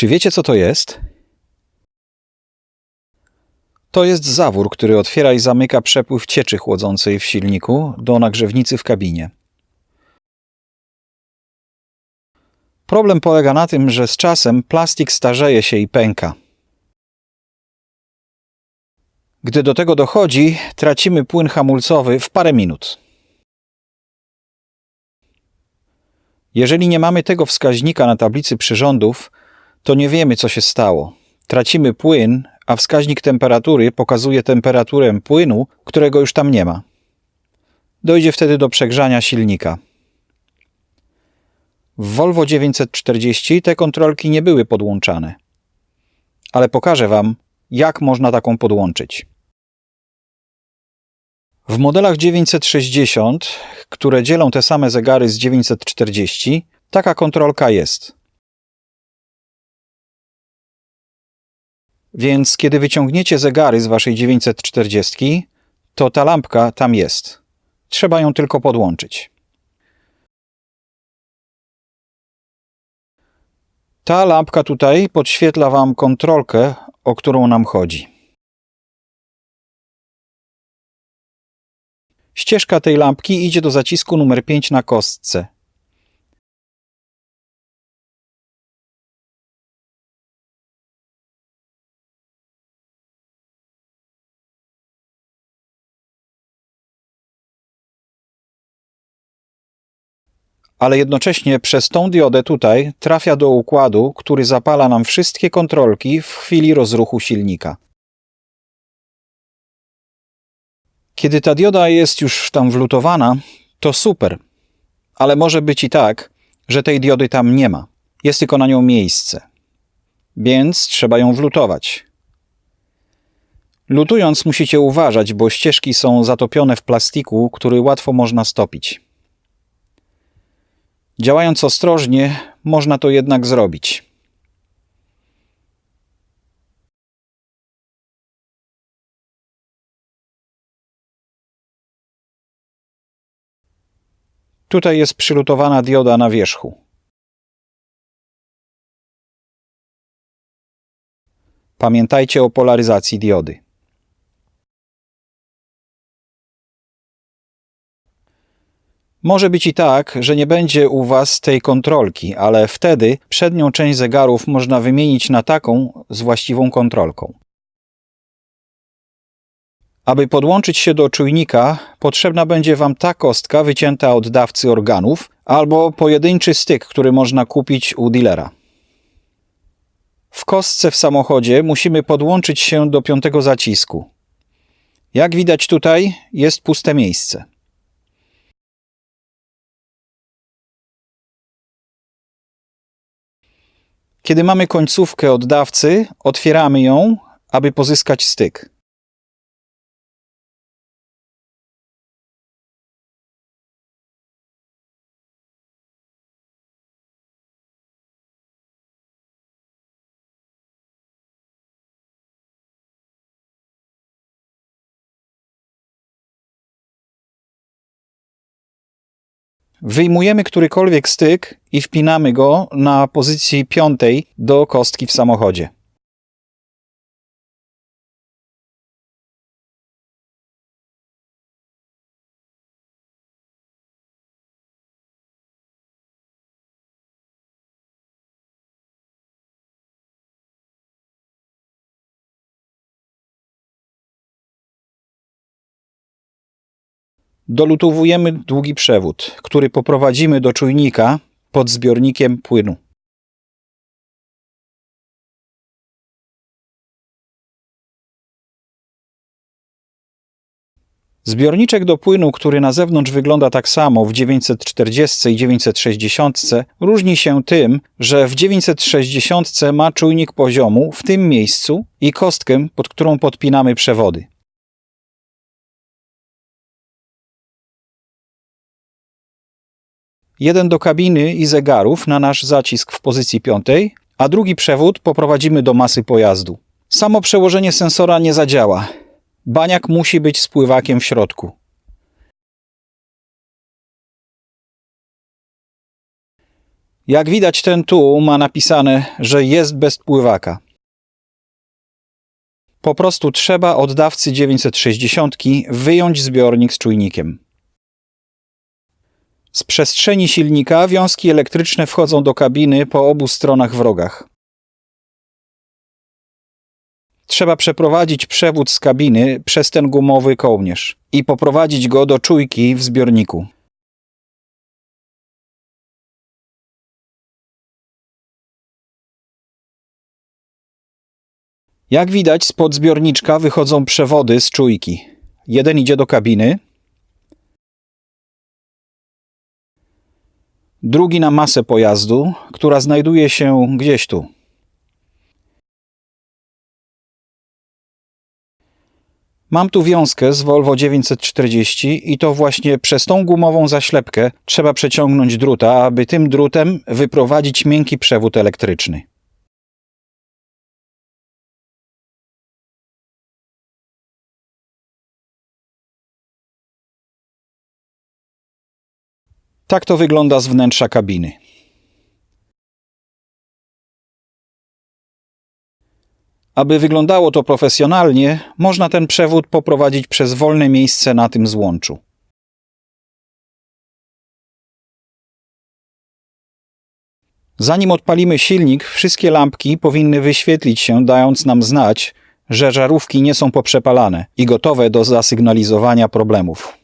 Czy wiecie, co to jest? To jest zawór, który otwiera i zamyka przepływ cieczy chłodzącej w silniku do nagrzewnicy w kabinie. Problem polega na tym, że z czasem plastik starzeje się i pęka. Gdy do tego dochodzi, tracimy płyn hamulcowy w parę minut. Jeżeli nie mamy tego wskaźnika na tablicy przyrządów, to nie wiemy, co się stało. Tracimy płyn, a wskaźnik temperatury pokazuje temperaturę płynu, którego już tam nie ma. Dojdzie wtedy do przegrzania silnika. W Volvo 940 te kontrolki nie były podłączane. Ale pokażę Wam, jak można taką podłączyć. W modelach 960, które dzielą te same zegary z 940, taka kontrolka jest. Więc kiedy wyciągniecie zegary z waszej 940, to ta lampka tam jest. Trzeba ją tylko podłączyć. Ta lampka tutaj podświetla wam kontrolkę, o którą nam chodzi. Ścieżka tej lampki idzie do zacisku numer 5 na kostce. Ale jednocześnie przez tą diodę tutaj trafia do układu, który zapala nam wszystkie kontrolki w chwili rozruchu silnika. Kiedy ta dioda jest już tam wlutowana, to super, ale może być i tak, że tej diody tam nie ma. Jest tylko na nią miejsce. Więc trzeba ją wlutować. Lutując musicie uważać, bo ścieżki są zatopione w plastiku, który łatwo można stopić. Działając ostrożnie, można to jednak zrobić. Tutaj jest przylutowana dioda na wierzchu. Pamiętajcie o polaryzacji diody. Może być i tak, że nie będzie u Was tej kontrolki, ale wtedy przednią część zegarów można wymienić na taką z właściwą kontrolką. Aby podłączyć się do czujnika, potrzebna będzie Wam ta kostka wycięta od dawcy organów albo pojedynczy styk, który można kupić u dealera. W kostce w samochodzie musimy podłączyć się do piątego zacisku. Jak widać tutaj, jest puste miejsce. Kiedy mamy końcówkę od dawcy, otwieramy ją, aby pozyskać styk. Wyjmujemy którykolwiek styk i wpinamy go na pozycji piątej do kostki w samochodzie. Dolutowujemy długi przewód, który poprowadzimy do czujnika pod zbiornikiem płynu. Zbiorniczek do płynu, który na zewnątrz wygląda tak samo w 940 i 960, różni się tym, że w 960 ma czujnik poziomu w tym miejscu i kostkę, pod którą podpinamy przewody. Jeden do kabiny i zegarów na nasz zacisk w pozycji piątej, a drugi przewód poprowadzimy do masy pojazdu. Samo przełożenie sensora nie zadziała. Baniak musi być z pływakiem w środku. Jak widać, ten tu ma napisane, że jest bez pływaka. Po prostu trzeba od dawcy 960 wyjąć zbiornik z czujnikiem. Z przestrzeni silnika wiązki elektryczne wchodzą do kabiny po obu stronach w rogach. Trzeba przeprowadzić przewód z kabiny przez ten gumowy kołnierz i poprowadzić go do czujki w zbiorniku. Jak widać, spod zbiorniczka wychodzą przewody z czujki. Jeden idzie do kabiny, drugi na masę pojazdu, która znajduje się gdzieś tu. Mam tu wiązkę z Volvo 940 i to właśnie przez tą gumową zaślepkę trzeba przeciągnąć druta, aby tym drutem wyprowadzić miękki przewód elektryczny. Tak to wygląda z wnętrza kabiny. Aby wyglądało to profesjonalnie, można ten przewód poprowadzić przez wolne miejsce na tym złączu. Zanim odpalimy silnik, wszystkie lampki powinny wyświetlić się, dając nam znać, że żarówki nie są poprzepalane i gotowe do zasygnalizowania problemów.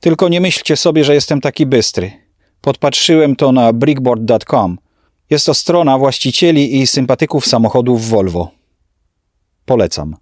Tylko nie myślcie sobie, że jestem taki bystry. Podpatrzyłem to na brickboard.com. Jest to strona właścicieli i sympatyków samochodów Volvo. Polecam.